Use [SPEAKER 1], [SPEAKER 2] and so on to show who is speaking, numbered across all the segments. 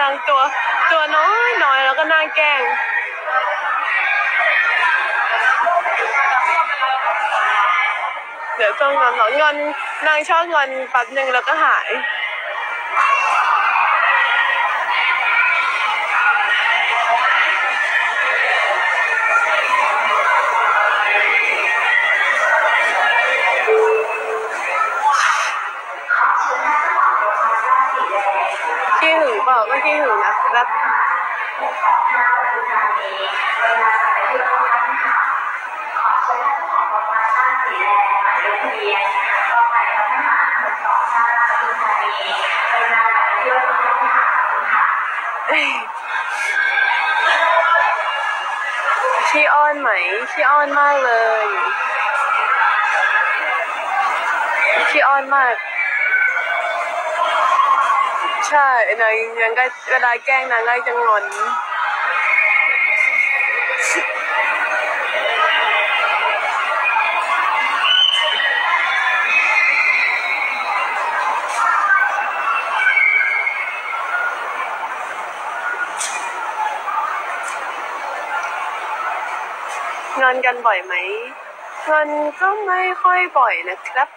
[SPEAKER 1] นางตัวตัวน้อยน้อยแล้วก็น่าแกล้งเดี๋ยวต้องงอนงอนนางชอบงอนแป๊บนึงแล้วก็หาย ขี้หึงเปล่าก็ขี้หึงนะครับขี้อ้อนไหมขี้อ้อนมากเลยขี้อ้อนมาก ใช่นางยังก็เวลาแกล้งนางก็จะงอนงอนกันบ่อยไหมงอนก็ไม่ค่อยบ่อยนะครับ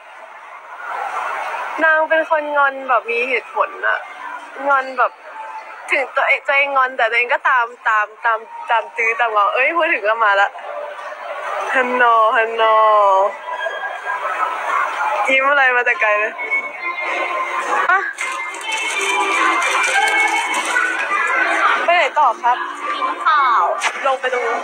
[SPEAKER 1] นางเป็นคนงอนแบบมีเหตุผลอะ งอนแบบถึงตัวเองตัวเองงอนแต่ตัวเองก็ตามตามตามตามตื้อตามงอเอ้ยพูดถึงก็มาละฮันโนฮันโนยิ้มอะไรมาแต่ไกลเลยอะไปไหนต่อครับ
[SPEAKER 2] กินข้าว
[SPEAKER 1] ลงไปตรงนู้น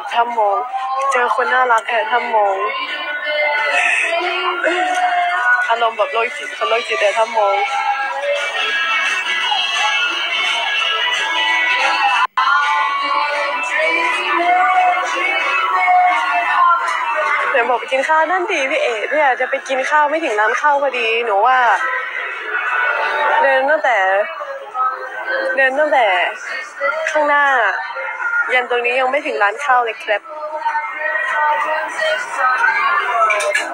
[SPEAKER 1] บทำโมงเจอคนน่ารักแอบทำโมงอารมณ์แบบโรคจิตคนโรคจิตแอบทำโมงเดี๋ยวบอกไปกินข้าวนั่นดีพี่เอ๋พี่อาจจะไปกินข้าวไม่ถึงร้านข้าวพอดีหนูว่า เดินตั้งแต่ เดินตั้งแต่ข้างหน้า ยันตรงนี้ยังไม่ถึงร้านข้าวเลยครับ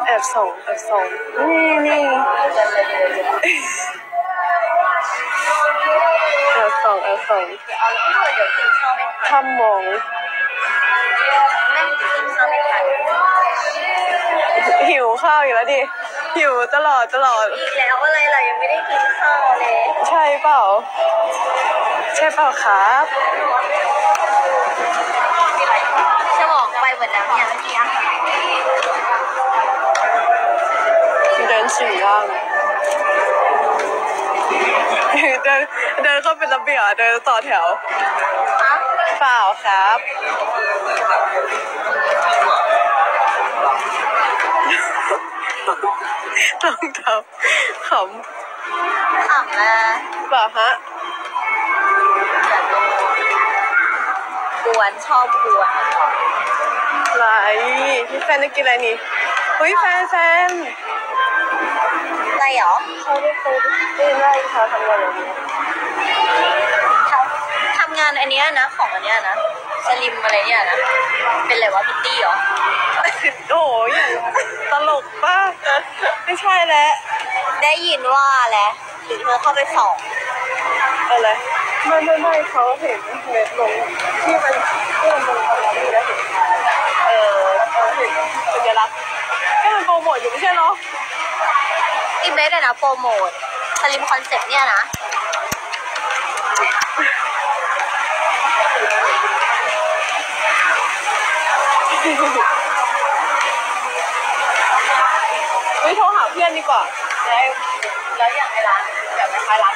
[SPEAKER 1] แอบส่งแอบส่งนี่นี่แอบส่งแอบส่ง
[SPEAKER 2] เอาแล้วเดี๋ยวกินข้าวไม่ทัน
[SPEAKER 1] ทำมอง
[SPEAKER 2] แม่กินข้าวไม่ทัน
[SPEAKER 1] หิวข้าวอยู่แล้วดิ หิวตลอดตลอด
[SPEAKER 2] อีกแล้วอะไรล่ะยังไม่ได้กินข้าวเลย
[SPEAKER 1] ใช่เปล่า ใช่เปล่าครับ
[SPEAKER 2] สมองไปหมดแล้วเนี่ยเมื่อกี้
[SPEAKER 1] เดินสิงร่างเดินเดินเข้าเป็นระเบียบเดินต่อแถว
[SPEAKER 2] ฮะ
[SPEAKER 1] เปล่าครับต้องทำข
[SPEAKER 2] ขำนะำ
[SPEAKER 1] เปล่าฮะ
[SPEAKER 2] กวนชอบกวน
[SPEAKER 1] อะไรพี่แฟนจะกินอะไรนี่เฮ้ยแฟนแฟน
[SPEAKER 2] อะไรหรอ
[SPEAKER 1] เขาได้เคยได้ยินว่าเขาทำงานอะไรนี้
[SPEAKER 2] ทำทำงานอันเนี้ยนะของอันเนี้ยนะสลิมอะไรเนี่ยนะ เป็นอะไรวะพิตตี้เหรอ
[SPEAKER 1] โอ้ยอย่างตลกป่ะไม่ใช่แล้ว
[SPEAKER 2] ได้ยินว่าแหละหรือเธอเข้าไปส่อง
[SPEAKER 1] อะไรไม่ไม่ไม่เขาเห็นเม็ดลงที่มันที่มันลงทำแล้วีแล้วเห็นเออเขาเห็นสัญลักษณ์ก็มันโปรโมทอยู่ไม่ใช่เหรอ
[SPEAKER 2] อีเมสเลยนะโปรโมทสลิมคอนเซ็ปต์เนี่ยนะ
[SPEAKER 1] เฮ้ยโทรหาเพื่อนดีกว่า
[SPEAKER 2] แล้ว แล้วอย่างในร้านแบบในร้าน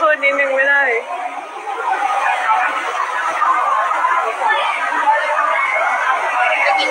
[SPEAKER 1] พูดนิดนึงไม่ได้